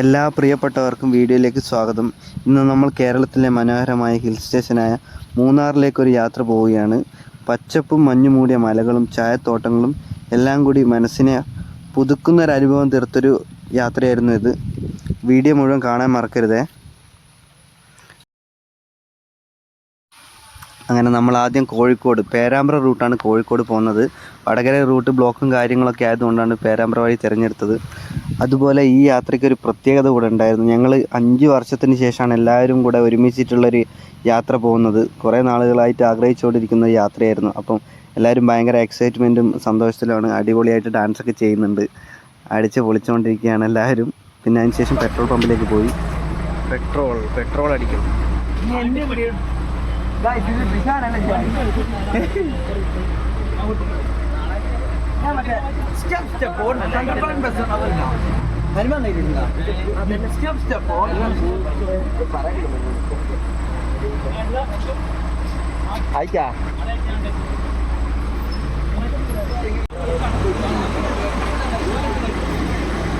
എല്ലാ പ്രിയപ്പെട്ടവർക്കും വീഡിയോയിലേക്ക് സ്വാഗതം. ഇന്ന് നമ്മൾ കേരളത്തിലെ മനോഹരമായ ഹിൽ സ്റ്റേഷനായ മൂന്നാറിലേക്ക് ഒരു യാത്ര പോവുകയാണ്. പച്ചപ്പും മഞ്ഞു മൂടിയ മലകളും ചായത്തോട്ടങ്ങളും എല്ലാം കൂടി മനസ്സിനെ പുതുക്കുന്ന ഒരു അനുഭവം തീർത്തൊരു യാത്രയായിരുന്നു ഇത്. വീഡിയോ മുഴുവൻ കാണാൻ മറക്കരുതേ. അങ്ങനെ നമ്മൾ ആദ്യം കോഴിക്കോട് പേരാമ്പ്ര റൂട്ടാണ് കോഴിക്കോട് പോകുന്നത്. വടകര റൂട്ട് ബ്ലോക്കും കാര്യങ്ങളൊക്കെ ആയതുകൊണ്ടാണ് പേരാമ്പ്ര വഴി തിരഞ്ഞെടുത്തത്. അതുപോലെ ഈ യാത്രയ്ക്ക് ഒരു പ്രത്യേകത കൂടെ ഉണ്ടായിരുന്നു. ഞങ്ങൾ അഞ്ച് വർഷത്തിന് ശേഷമാണ് എല്ലാവരും കൂടെ ഒരുമിച്ചിട്ടുള്ളൊരു യാത്ര പോകുന്നത്. കുറേ നാളുകളായിട്ട് ആഗ്രഹിച്ചുകൊണ്ടിരിക്കുന്ന ഒരു യാത്രയായിരുന്നു. അപ്പം എല്ലാവരും ഭയങ്കര എക്സൈറ്റ്മെന്റും സന്തോഷത്തിലാണ് അടിപൊളിയായിട്ട് ഡാൻസൊക്കെ ചെയ്യുന്നുണ്ട്. അടിച്ച് പൊളിച്ചുകൊണ്ടിരിക്കുകയാണ് എല്ലാവരും. പിന്നെ അതിന് ശേഷം പെട്രോൾ പമ്പിലേക്ക് പോയി. പെട്രോൾ പെട്രോൾ അടിക്കും. അയക്കാ.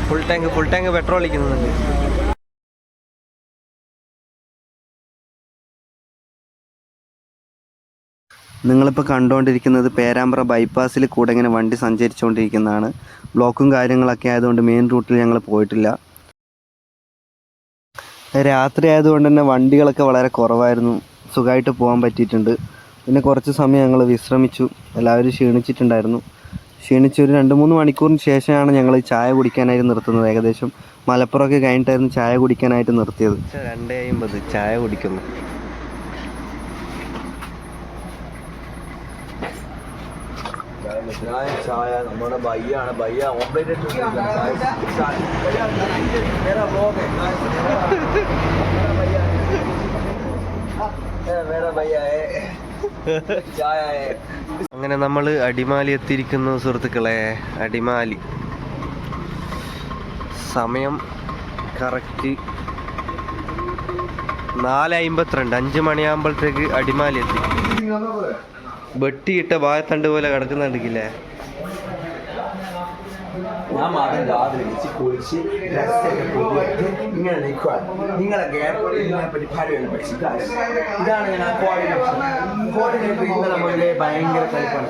Full tank full tank petrol അടിക്കുന്നുണ്ട്. നിങ്ങളിപ്പോൾ കണ്ടുകൊണ്ടിരിക്കുന്നത് പേരാമ്പ്ര ബൈപ്പാസിൽ കൂടെ ഇങ്ങനെ വണ്ടി സഞ്ചരിച്ചുകൊണ്ടിരിക്കുന്നതാണ് ബ്ലോക്കും കാര്യങ്ങളൊക്കെ ആയതുകൊണ്ട് മെയിൻ റൂട്ടിൽ ഞങ്ങൾ പോയിട്ടില്ല. രാത്രി ആയതുകൊണ്ട് തന്നെ വണ്ടികളൊക്കെ വളരെ കുറവായിരുന്നു. സുഖമായിട്ട് പോകാൻ പറ്റിയിട്ടുണ്ട്. പിന്നെ കുറച്ച് സമയം ഞങ്ങൾ വിശ്രമിച്ചു. എല്ലാവരും ക്ഷീണിച്ചിട്ടുണ്ടായിരുന്നു. ക്ഷീണിച്ച് ഒരു രണ്ട് മൂന്ന് മണിക്കൂറിന് ശേഷമാണ് ഞങ്ങൾ ചായ കുടിക്കാനായിട്ട് നിർത്തുന്നത്. ഏകദേശം മലപ്പുറമൊക്കെ കഴിഞ്ഞിട്ടായിരുന്നു ചായ കുടിക്കാനായിട്ട് നിർത്തിയത്. രണ്ടേ അമ്പത് ചായ കുടിക്കുന്നു. അങ്ങനെ നമ്മൾ അടിമാലി എത്തിയിരിക്കുന്നു സുഹൃത്തുക്കളെ. അടിമാലി. സമയം കറക്റ്റ് നാല് അമ്പത്തിരണ്ട് അഞ്ച് മണിയാകുമ്പോഴത്തേക്ക് അടിമാലി എത്തി. വെട്ടിയിട്ട വാഴത്തണ്ട് പോലെ കിടക്കുന്നുണ്ടെങ്കിലേ ഞാൻ രാവിലെ കുളിച്ച് ഡ്രസ്സൊക്കെ പൊതിയിട്ട് ഇങ്ങനെ ഇതാണ് കോർഡിനേഷൻ കോർഡിനേറ്റർ ഇന്ന് നമ്മളിലെ ഭയങ്കര കളിപ്പാണ്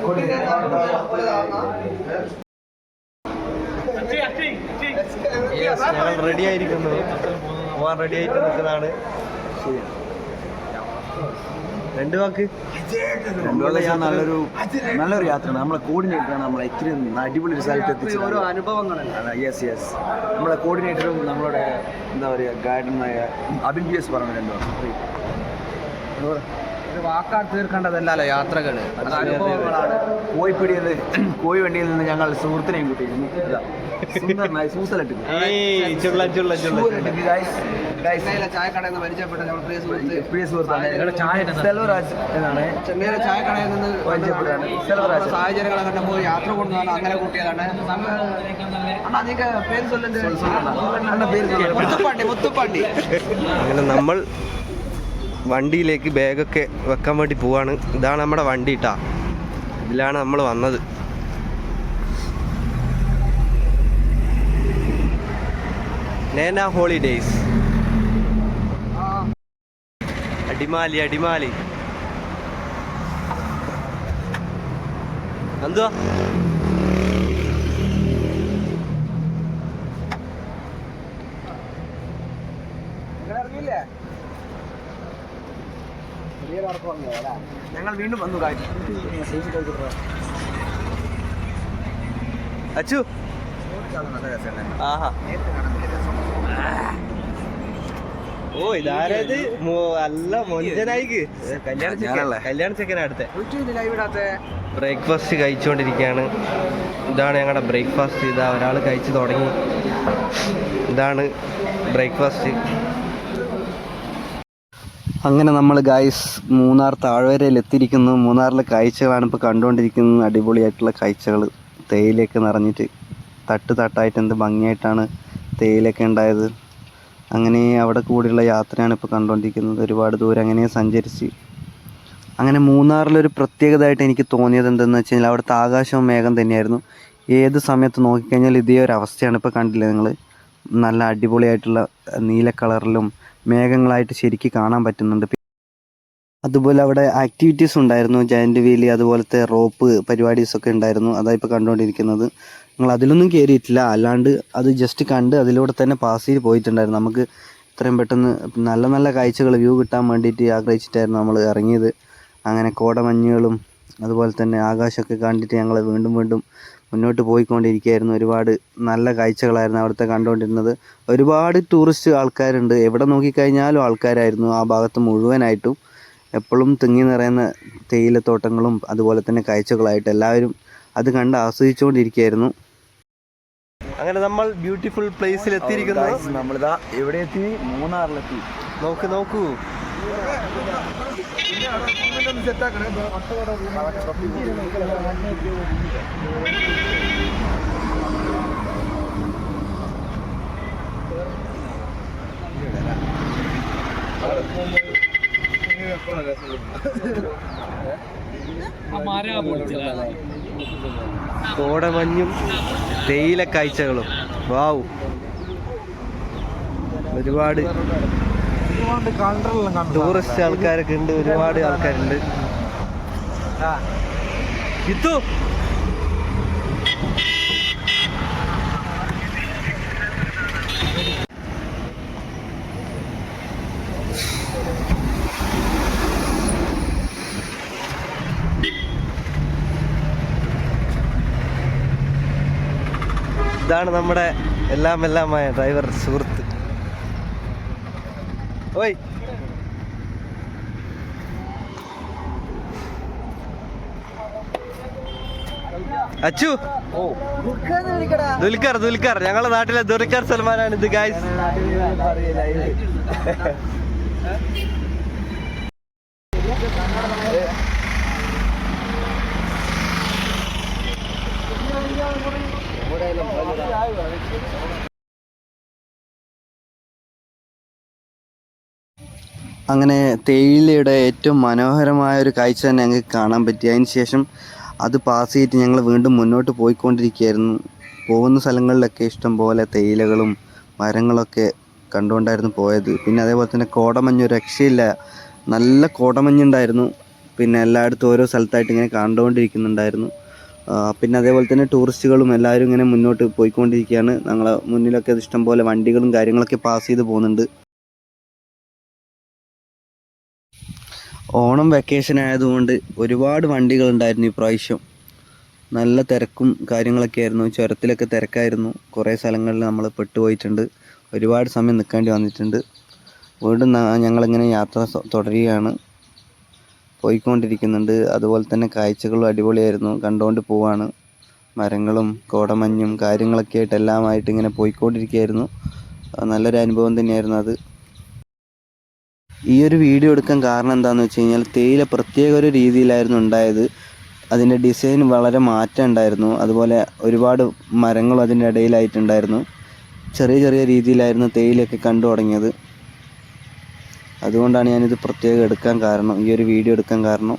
ഞങ്ങൾ റെഡി ആയിരിക്കുന്നു. പോവാൻ റെഡി ആയിട്ട് നിൽക്കുന്നതാണ്. രണ്ട് വാക്ക്? ഞാൻ നല്ലൊരു നല്ലൊരു യാത്രയാണ്. നമ്മളെ കോർഡിനേറ്ററാണ് നമ്മളെ ഇത്രയും അടിപൊളി ഒരു സ്ഥലത്ത് എത്തിച്ചത്. ഓരോ അനുഭവങ്ങളല്ല? യെസ് യെസ് നമ്മളെ കോർഡിനേറ്ററും നമ്മളുടെ എന്താ പറയുക ഗൈഡനായ അബിൻ പി എസ് പറഞ്ഞു രണ്ടു വാക്കാൽ തീർക്കേണ്ടതല്ലല്ലോ യാത്രകൾ അനുഭവങ്ങളാണ്. കോഴിപ്പിടിയിൽ കോഴി വണ്ടിയിൽ നിന്ന് ഞങ്ങൾ സുഹൃത്തിനെയും കൂട്ടിയിരുന്നു. ഇതാ, സുന്ദരനായ സൂസലിട്ട് ഏയ് ചുള്ള ചുള്ള ചുള്ള ചെന്നൈയിലെ ചായക്കടയിൽ നിന്ന് പരിചയപ്പെട്ട നമ്മുടെ പ്രിയ സുഹൃത്ത് പ്രിയ സുഹൃത്താണ് സെൽവരാജ് എന്നാണ്. ചെന്നൈയിലെ ചായക്കടയിൽ നിന്ന് പരിചയപ്പെടുകയാണ്. നമ്മുടെ സെൽവരാജ് സാഹചര്യങ്ങളെ കണ്ടപ്പോൾ യാത്ര കൊണ്ടുവന്നാണ് അങ്ങനെ കൂട്ടിയതാണ്. അണ്ണാ പേര്. മുത്തുപ്പാണ്ടി മുത്തുപ്പാണ്ടി അങ്ങനെ നമ്മൾ വണ്ടിയിലേക്ക് ബാഗൊക്കെ വെക്കാൻ വേണ്ടി പോവാണ്. ഇതാണ് നമ്മുടെ വണ്ടി കേട്ടാ ഇതിലാണ് നമ്മൾ വന്നത്. നേന ഹോളിഡേയ്സ്. അടിമാലി അടിമാലി. എന്തുവാ? ഞങ്ങൾ വീണ്ടും വന്നു അച്ചു. ആഹാ. ഓ ഇതാരത് അല്ല മൊഞ്ചനായിക്ക്. കല്യാണ ചെക്കൻ കല്യാണ ചെക്കനാ അടുത്തെ. ലൈവ് ബ്രേക്ക്ഫാസ്റ്റ് കഴിച്ചുകൊണ്ടിരിക്കുകയാണ് ഇതാണ് ഞങ്ങളുടെ ബ്രേക്ക്ഫാസ്റ്റ്. ഇതാ ഒരാൾ കഴിച്ചു തുടങ്ങി. ഇതാണ് ബ്രേക്ക്ഫാസ്റ്റ്. അങ്ങനെ നമ്മൾ ഗായ്സ് മൂന്നാർ താഴ്വരയിൽ എത്തിയിരിക്കുന്നു. മൂന്നാറിലെ കാഴ്ചകളാണ് ഇപ്പോൾ കണ്ടുകൊണ്ടിരിക്കുന്നത്. അടിപൊളിയായിട്ടുള്ള കാഴ്ചകൾ തേയിലയൊക്കെ നിറഞ്ഞിട്ട് തട്ട് തട്ടായിട്ട് എന്ത് ഭംഗിയായിട്ടാണ് തേയിലയൊക്കെ ഉണ്ടായത്. അങ്ങനെ അവിടെ കൂടിയുള്ള യാത്രയാണ് ഇപ്പോൾ കണ്ടുകൊണ്ടിരിക്കുന്നത്. ഒരുപാട് ദൂരം അങ്ങനെ സഞ്ചരിച്ച്. അങ്ങനെ മൂന്നാറിലൊരു പ്രത്യേകതയായിട്ട് എനിക്ക് തോന്നിയത് എന്തെന്ന് വെച്ച് കഴിഞ്ഞാൽ അവിടുത്തെ ആകാശവും മേഘം തന്നെയായിരുന്നു. ഏത് സമയത്ത് നോക്കിക്കഴിഞ്ഞാൽ ഇതേ ഒരു അവസ്ഥയാണ് ഇപ്പോൾ കണ്ടില്ലേ നിങ്ങൾ? നല്ല അടിപൊളിയായിട്ടുള്ള നീല കളറിലും മേഘങ്ങളായിട്ട് ശരിക്കും കാണാൻ പറ്റുന്നുണ്ട്. അതുപോലെ അവിടെ ആക്ടിവിറ്റീസ് ഉണ്ടായിരുന്നു. ജയന്റ് വീലി അതുപോലത്തെ റോപ്പ് പരിപാടീസൊക്കെ ഉണ്ടായിരുന്നു. അതായിപ്പോൾ കണ്ടുകൊണ്ടിരിക്കുന്നത്. നിങ്ങൾ അതിലൊന്നും കയറിയിട്ടില്ല അല്ലാണ്ട് അത് ജസ്റ്റ് കണ്ട് അതിലൂടെ തന്നെ പാസ് ചെയ്ത് പോയിട്ടുണ്ടായിരുന്നു. നമുക്ക് ഇത്രയും പെട്ടെന്ന് നല്ല നല്ല കാഴ്ചകൾ വ്യൂ കിട്ടാൻ വേണ്ടിയിട്ട് ആഗ്രഹിച്ചിട്ടായിരുന്നു നമ്മൾ ഇറങ്ങിയത്. അങ്ങനെ കോടമഞ്ഞുകളും അതുപോലെ തന്നെ ആകാശമൊക്കെ കണ്ടിട്ട് ഞങ്ങൾ വീണ്ടും വീണ്ടും മുന്നോട്ട് പോയിക്കൊണ്ടിരിക്കുകയായിരുന്നു. ഒരുപാട് നല്ല കാഴ്ചകളായിരുന്നു അവിടുത്തെ കണ്ടുകൊണ്ടിരുന്നത്. ഒരുപാട് ടൂറിസ്റ്റ് ആൾക്കാരുണ്ട്. എവിടെ നോക്കിക്കഴിഞ്ഞാലും ആൾക്കാരായിരുന്നു ആ ഭാഗത്ത് മുഴുവനായിട്ടും. എപ്പോഴും തിങ്ങി നിറയുന്ന തേയിലത്തോട്ടങ്ങളും അതുപോലെ തന്നെ കാഴ്ചകളായിട്ട് എല്ലാവരും അത് കണ്ട് ആസ്വദിച്ചുകൊണ്ടിരിക്കുകയായിരുന്നു. അങ്ങനെ നമ്മൾ ബ്യൂട്ടിഫുൾ പ്ലേസിൽ എത്തിയിരിക്കുന്നു. നമ്മളിതാ എവിടെ എത്തി? മൂന്നാറിലെത്തി. നോക്ക് നോക്കൂ. കോടമഞ്ഞും തേയില കാഴ്ചകളും. വാവ് ഒരുപാട് ടൂറിസ്റ്റ് ആൾക്കാരൊക്കെ ഉണ്ട് ഒരുപാട് ആൾക്കാരുണ്ട്. ഇത്തു ഇതാണ് നമ്മുടെ എല്ലാം എല്ലാമായ ഡ്രൈവർ സുഹൃത്ത്. ഓയ്. അച്ചു. ദുൽഖർ ദുൽഖർ. ഞങ്ങളുടെ നാട്ടിലെ ദുൽഖർ സൽമാനാണ് ഇത് ഗായ്സ് അങ്ങനെ തേയിലയുടെ ഏറ്റവും മനോഹരമായ ഒരു കാഴ്ച തന്നെ ഞങ്ങൾക്ക് കാണാൻ പറ്റി. അതിന് ശേഷം അത് പാസ് ചെയ്തിട്ട് ഞങ്ങൾ വീണ്ടും മുന്നോട്ട് പോയിക്കൊണ്ടിരിക്കുകയായിരുന്നു. പോകുന്ന സ്ഥലങ്ങളിലൊക്കെ ഇഷ്ടം പോലെ തേയിലകളും മരങ്ങളൊക്കെ കണ്ടുകൊണ്ടായിരുന്നു പോയത്. പിന്നെ അതേപോലെ തന്നെ കോടമഞ്ഞ് രക്ഷയില്ല. നല്ല കോടമഞ്ഞുണ്ടായിരുന്നു പിന്നെ എല്ലായിടത്തും ഓരോ സ്ഥലത്തായിട്ട് ഇങ്ങനെ കണ്ടുകൊണ്ടിരിക്കുന്നുണ്ടായിരുന്നു. പിന്നെ അതേപോലെ തന്നെ ടൂറിസ്റ്റുകളും എല്ലാവരും ഇങ്ങനെ മുന്നോട്ട് പോയിക്കൊണ്ടിരിക്കുകയാണ്. ഞങ്ങളെ മുന്നിലൊക്കെ ഇഷ്ടം പോലെ വണ്ടികളും കാര്യങ്ങളൊക്കെ പാസ് ചെയ്ത് പോകുന്നുണ്ട്. ഓണം വെക്കേഷൻ ആയതുകൊണ്ട് ഒരുപാട് വണ്ടികൾ ഉണ്ടായിരുന്നു ഈ പ്രാവശ്യം നല്ല തിരക്കും കാര്യങ്ങളൊക്കെ ആയിരുന്നു. ചുരത്തിലൊക്കെ തിരക്കായിരുന്നു. കുറേ സ്ഥലങ്ങളിൽ നമ്മൾ പെട്ടുപോയിട്ടുണ്ട്. ഒരുപാട് സമയം നിൽക്കേണ്ടി വന്നിട്ടുണ്ട്. വീണ്ടും ഞങ്ങളിങ്ങനെ യാത്ര തുടരുകയാണ്. പോയിക്കൊണ്ടിരിക്കുന്നുണ്ട്. അതുപോലെ തന്നെ കാഴ്ചകളും അടിപൊളിയായിരുന്നു. കണ്ടുകൊണ്ട് പോവാണ്. മരങ്ങളും കോടമഞ്ഞും കാര്യങ്ങളൊക്കെ ആയിട്ട് എല്ലാമായിട്ട് ഇങ്ങനെ പോയിക്കൊണ്ടിരിക്കുകയായിരുന്നു. നല്ലൊരു അനുഭവം തന്നെയായിരുന്നു അത്. ഈ ഒരു വീഡിയോ എടുക്കാൻ കാരണം എന്താണെന്ന് വെച്ച് കഴിഞ്ഞാൽ തേയില പ്രത്യേക ഒരു രീതിയിലായിരുന്നു ഉണ്ടായത്. അതിന്റെ ഡിസൈൻ വളരെ മാറ്റം ഉണ്ടായിരുന്നു. അതുപോലെ ഒരുപാട് മരങ്ങളും അതിന്റെ ഇടയിലായിട്ടുണ്ടായിരുന്നു. ചെറിയ ചെറിയ രീതിയിലായിരുന്നു തേയിലയൊക്കെ കണ്ടു തുടങ്ങിയത്. അതുകൊണ്ടാണ് ഞാനിത് പ്രത്യേകം എടുക്കാൻ കാരണം ഈ ഒരു വീഡിയോ എടുക്കാൻ കാരണം.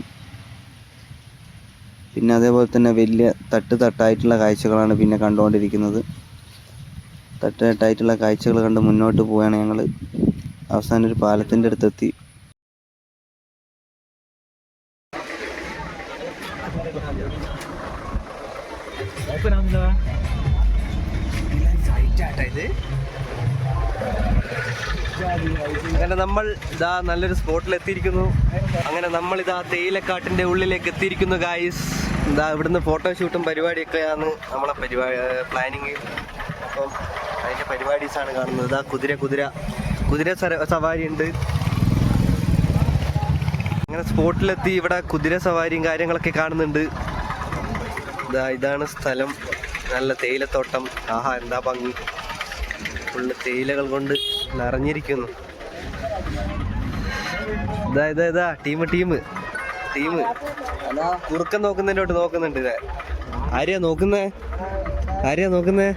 പിന്നെ അതേപോലെ തന്നെ വലിയ തട്ട് തട്ടായിട്ടുള്ള കാഴ്ചകളാണ് പിന്നെ കണ്ടുകൊണ്ടിരിക്കുന്നത്. തട്ട് തട്ടായിട്ടുള്ള കാഴ്ചകൾ കണ്ട് മുന്നോട്ട് പോവുകയാണ് ഞങ്ങൾ അവസാനം ഒരു പാലത്തിന്റെ അടുത്തെത്തി. അങ്ങനെ നമ്മൾ ഇതാ നല്ലൊരു സ്പോട്ടിൽ എത്തിയിരിക്കുന്നു അങ്ങനെ നമ്മൾ ഇതാ തേയിലക്കാട്ടിന്റെ ഉള്ളിലേക്ക് എത്തിയിരിക്കുന്നു ഗായ്സ് ഇതാ ഇവിടുന്ന് ഫോട്ടോഷൂട്ടും പരിപാടിയൊക്കെയാണ് നമ്മളെ പരിപാടി പ്ലാനിങ് അപ്പം അതിന്റെ പരിപാടീസാണ് കാണുന്നത്. ഇതാ കുതിര കുതിര. കുതിര സവാരി ഉണ്ട് അങ്ങനെ സ്പോട്ടിലെത്തി ഇവിടെ കുതിര സവാരിയും കാര്യങ്ങളൊക്കെ കാണുന്നുണ്ട്. ഇതാ ഇതാണ് സ്ഥലം. നല്ല തേയിലത്തോട്ടം. ആഹാ എന്താ ഭംഗി. ഫുള്ള് തേയിലകൾ കൊണ്ട് നിറഞ്ഞിരിക്കുന്നു. ഇതാ ഇതാ ഇതാ ടീം ടീം. ടീം. കുറുക്കൻ നോക്കുന്നതിനോട്ട് നോക്കുന്നുണ്ട് ഇതാ. ആരെയാ നോക്കുന്നേ? ആരെയാ നോക്കുന്നേ?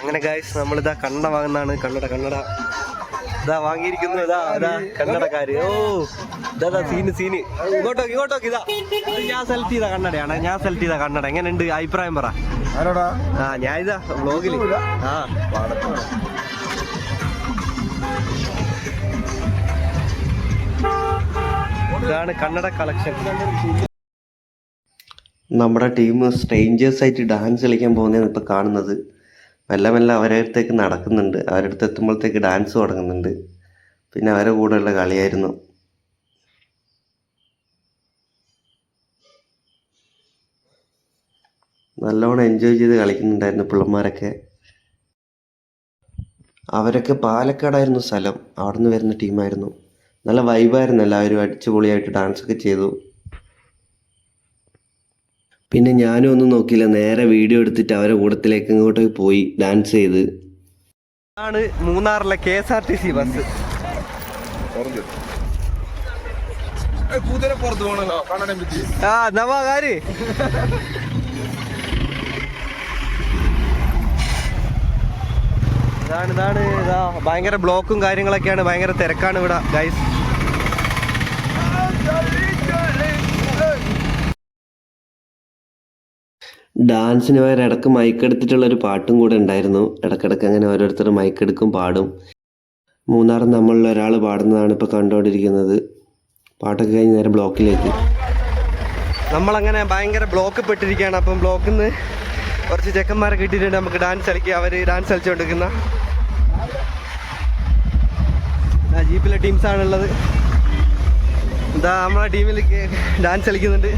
അങ്ങനെ ഗായ്സ് നമ്മളിതാ കണ്ണട വാങ്ങുന്നതാണ്. കണ്ണട കണ്ണട. ഇതാ വാങ്ങിയിരിക്കുന്നു. ഇതാ ഇതാ കണ്ണടക്കാര്. ഓ ഇതാ സീന് സീന് ഇങ്ങോട്ടോ ഇങ്ങോട്ടോ ഇതാ. ഇത് ഞാൻ സെലക്ട് ചെയ്ത കണ്ണടയാണ്. ഞാൻ സെലക്ട് ചെയ്ത കണ്ണട. എങ്ങനെയുണ്ട്? അഭിപ്രായം പറ. ആരോടാ? ആ ഞാൻ ഇതാ ബ്ലോഗിൽ ആ. ഇതാണ് കന്നഡ കളക്ഷൻ നമ്മുടെ ടീം സ്ട്രേഞ്ചേഴ്സ് ആയിട്ട് ഡാൻസ് കളിക്കാൻ പോകുന്നതാണ് ഇപ്പോൾ കാണുന്നത്. മെല്ലെ മെല്ലെ അവരെ അടുത്തേക്ക് നടക്കുന്നുണ്ട്. അവരുടെ അടുത്ത് എത്തുമ്പോഴത്തേക്ക് ഡാൻസ് തുടങ്ങുന്നുണ്ട്. പിന്നെ അവരെ കൂടെയുള്ള കളിയായിരുന്നു. നല്ലോണം എൻജോയ് ചെയ്ത് കളിക്കുന്നുണ്ടായിരുന്നു പിള്ളമാരൊക്കെ അവരൊക്കെ പാലക്കാടായിരുന്നു സ്ഥലം. അവിടെ നിന്ന് വരുന്ന ടീമായിരുന്നു നല്ല വൈബായിരുന്നു എല്ലാവരും അടിച്ചുപൊളിയായിട്ട് ഡാൻസൊക്കെ ചെയ്തു. പിന്നെ ഞാനും ഒന്നും നോക്കിയില്ല. നേരെ വീഡിയോ എടുത്തിട്ട് അവരെ കൂട്ടത്തിലേക്ക് ഇങ്ങോട്ട് പോയി ഡാൻസ് ചെയ്ത്. ആണ് മൂന്നാറിലെ K S R T C bus ആ ഇതാണ് ഇതാണ്. ഇതാ ഭയങ്കര ബ്ലോക്കും കാര്യങ്ങളൊക്കെയാണ്. ഭയങ്കര തിരക്കാണ് ഇവിടെ ഗൈസ് ഡാൻസിന് പകരം ഇടയ്ക്ക് മൈക്കെടുത്തിട്ടുള്ള ഒരു പാട്ടും കൂടെ ഉണ്ടായിരുന്നു. ഇടക്കിടക്ക് അങ്ങനെ ഓരോരുത്തർ മൈക്കെടുക്കും പാടും. മൂന്നാറ് നമ്മളിൽ ഒരാൾ പാടുന്നതാണ് ഇപ്പോൾ കണ്ടുകൊണ്ടിരിക്കുന്നത്. പാട്ടൊക്കെ കഴിഞ്ഞ് നേരെ ബ്ലോക്കിലേക്ക്. നമ്മളങ്ങനെ ഭയങ്കര ബ്ലോക്ക് പെട്ടിരിക്കുകയാണ് അപ്പം ബ്ലോക്കിൽ നിന്ന് കുറച്ച് ചെക്കന്മാരെ കിട്ടിയിട്ടുണ്ട്. നമുക്ക് ഡാൻസ് കളിക്കുക അവർ ഡാൻസ് കളിച്ചുകൊണ്ടിരിക്കുന്ന. ജീപ്പിലെ ടീംസാണുള്ളത് എന്താ നമ്മളെ ടീമിൽ ഡാൻസ് കളിക്കുന്നുണ്ട്.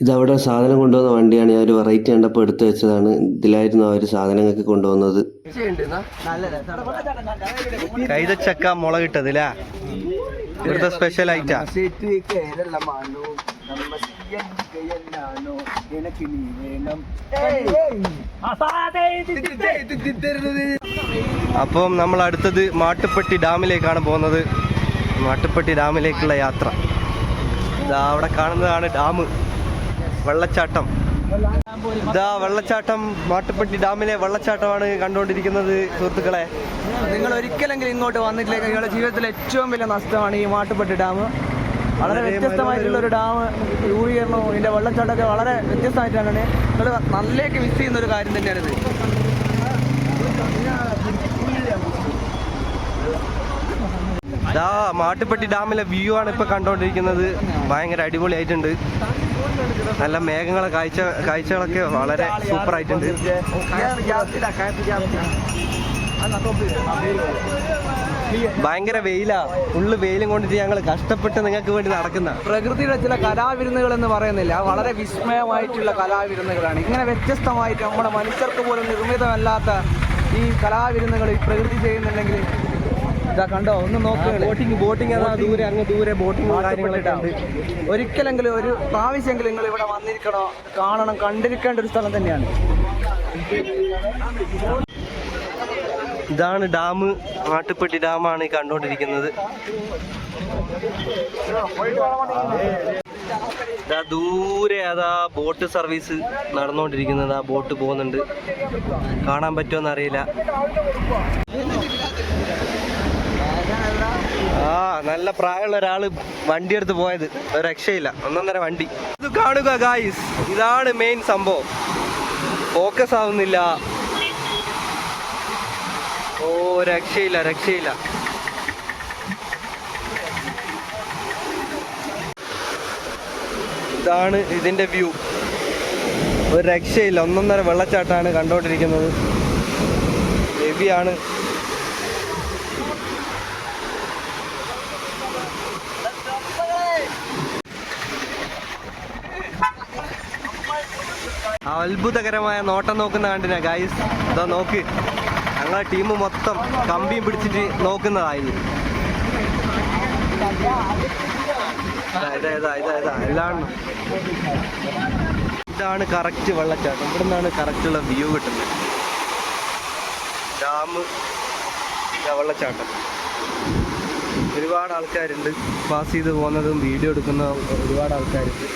ഇതവിടെ സാധനം കൊണ്ടുവന്ന വണ്ടിയാണ്. ഞാൻ ഒരു വെറൈറ്റി കണ്ടപ്പോൾ എടുത്തു വെച്ചതാണ്. ഇതിലായിരുന്നു അവർ സാധനങ്ങൾക്ക് കൊണ്ടുവന്നത്. കൈതച്ചക്ക ചക്ക മുളക് ഇവിടുത്തെ സ്പെഷ്യൽ ഐറ്റാ അപ്പം നമ്മൾ അടുത്തത് മാട്ടുപ്പെട്ടി ഡാമിലേക്കാണ് പോകുന്നത്. മാട്ടുപ്പെട്ടി ഡാമിലേക്കുള്ള യാത്ര. ഇതാ അവിടെ കാണുന്നതാണ് ഡാം. വെള്ളച്ചാട്ടം. ഇതാ വെള്ളച്ചാട്ടം മാട്ടുപ്പെട്ടി ഡാമിലെ വെള്ളച്ചാട്ടമാണ് കണ്ടുകൊണ്ടിരിക്കുന്നത് സുഹൃത്തുക്കളെ. നിങ്ങൾ ഒരിക്കലെങ്കിലും ഇങ്ങോട്ട് വന്നിട്ടില്ലെങ്കിൽ നിങ്ങളുടെ ജീവിതത്തിലെ ഏറ്റവും വലിയ നഷ്ടമാണ് ഈ മാട്ടുപ്പെട്ടി ഡാം. വളരെ വ്യത്യസ്തമായിട്ടുള്ള ഒരു ഡാം രൂപീകരണവും ഇതിന്റെ വെള്ളച്ചാട്ടമൊക്കെ വളരെ വ്യത്യസ്തമായിട്ടാണ്. നിങ്ങൾ നല്ലേക്ക് മിസ് ചെയ്യുന്ന ഒരു കാര്യം തന്നെയാണിത്. ഇതാ മാട്ടുപ്പെട്ടി ഡാമിലെ വ്യൂ ആണ് ഇപ്പൊ കണ്ടോണ്ടിരിക്കുന്നത്. ഭയങ്കര അടിപൊളിയായിട്ടുണ്ട്. നല്ല മേഘങ്ങളെ കാഴ്ച കാഴ്ചകളൊക്കെ വളരെ സൂപ്പർ ആയിട്ടുണ്ട് ഭയങ്കര വെയിലാ. ഫുള്ള് വെയിലും കൊണ്ടിട്ട് ഞങ്ങൾ കഷ്ടപ്പെട്ട് നിങ്ങൾക്ക് വേണ്ടി നടക്കുന്ന. പ്രകൃതിയുടെ ചില കലാവിരുന്നുകൾ എന്ന് പറയുന്നില്ല വളരെ വിസ്മയമായിട്ടുള്ള കലാവിരുന്നുകളാണ്. ഇങ്ങനെ വ്യത്യസ്തമായിട്ട് നമ്മുടെ മനുഷ്യർക്ക് പോലും നിർമ്മിതമല്ലാത്ത ഈ കലാവിരുന്നുകൾ ഈ പ്രകൃതി ചെയ്യുന്നുണ്ടെങ്കിൽ ഇതാ കണ്ടോ? ഒന്ന് നോക്കുക ബോട്ടിങ് ബോട്ടിങ് അതാ ദൂരെ അങ്ങ് ദൂരെ ബോട്ടിങ് കാര്യങ്ങളൊക്കെ ഉണ്ട്. ഒരിക്കലെങ്കിലും ഒരു പ്രാവശ്യമെങ്കിലും നിങ്ങൾ ഇവിടെ വന്നിരിക്കണോ കാണണം കണ്ടിരിക്കേണ്ട ഒരു സ്ഥലം തന്നെയാണ്. ഇതാണ് ഡാം മാട്ടുപ്പെട്ടി ഡാമാണ് കണ്ടുകൊണ്ടിരിക്കുന്നത്. ഇതാ ദൂരെ അതാ ബോട്ട് സർവീസ് നടന്നുകൊണ്ടിരിക്കുന്നത്. ആ ബോട്ട് പോകുന്നുണ്ട്. കാണാൻ പറ്റുമോന്ന് അറിയില്ല. ആ നല്ല പ്രായമുള്ള ഒരാൾ വണ്ടി എടുത്ത് പോയത് രക്ഷയില്ല. ഒന്നൊന്നര വണ്ടി. ഇത് കാണുക ഗായ്സ് ഇതാണ് മെയിൻ സംഭവം. ഫോക്കസ് ആവുന്നില്ല. ഓ രക്ഷയില്ല രക്ഷയില്ല. ഇതാണ് ഇതിന്റെ വ്യൂ. ഒരു രക്ഷയില്ല ഒന്നൊന്നര വെള്ളച്ചാട്ടമാണ് കണ്ടുകൊണ്ടിരിക്കുന്നത്. ഹെവിയാണ്. അത്ഭുതകരമായ നോട്ടം നോക്കുന്ന കണ്ടിനാ ഗൈസ് ഇതാ നോക്ക്. ഞങ്ങളെ ടീം മൊത്തം കമ്പിയും പിടിച്ചിട്ട് ഇതാ, ഇതാണ് കറക്റ്റ് വെള്ളച്ചാട്ടം. ഇവിടെ നിന്നാണ് കറക്റ്റുള്ള വ്യൂ കിട്ടുന്നത്. ഡാം വെള്ളച്ചാട്ടം. ഒരുപാട് ആൾക്കാരുണ്ട്. പാസ് ചെയ്ത് പോകുന്നതും വീഡിയോ എടുക്കുന്ന ഒരുപാട് ആൾക്കാരുണ്ട്.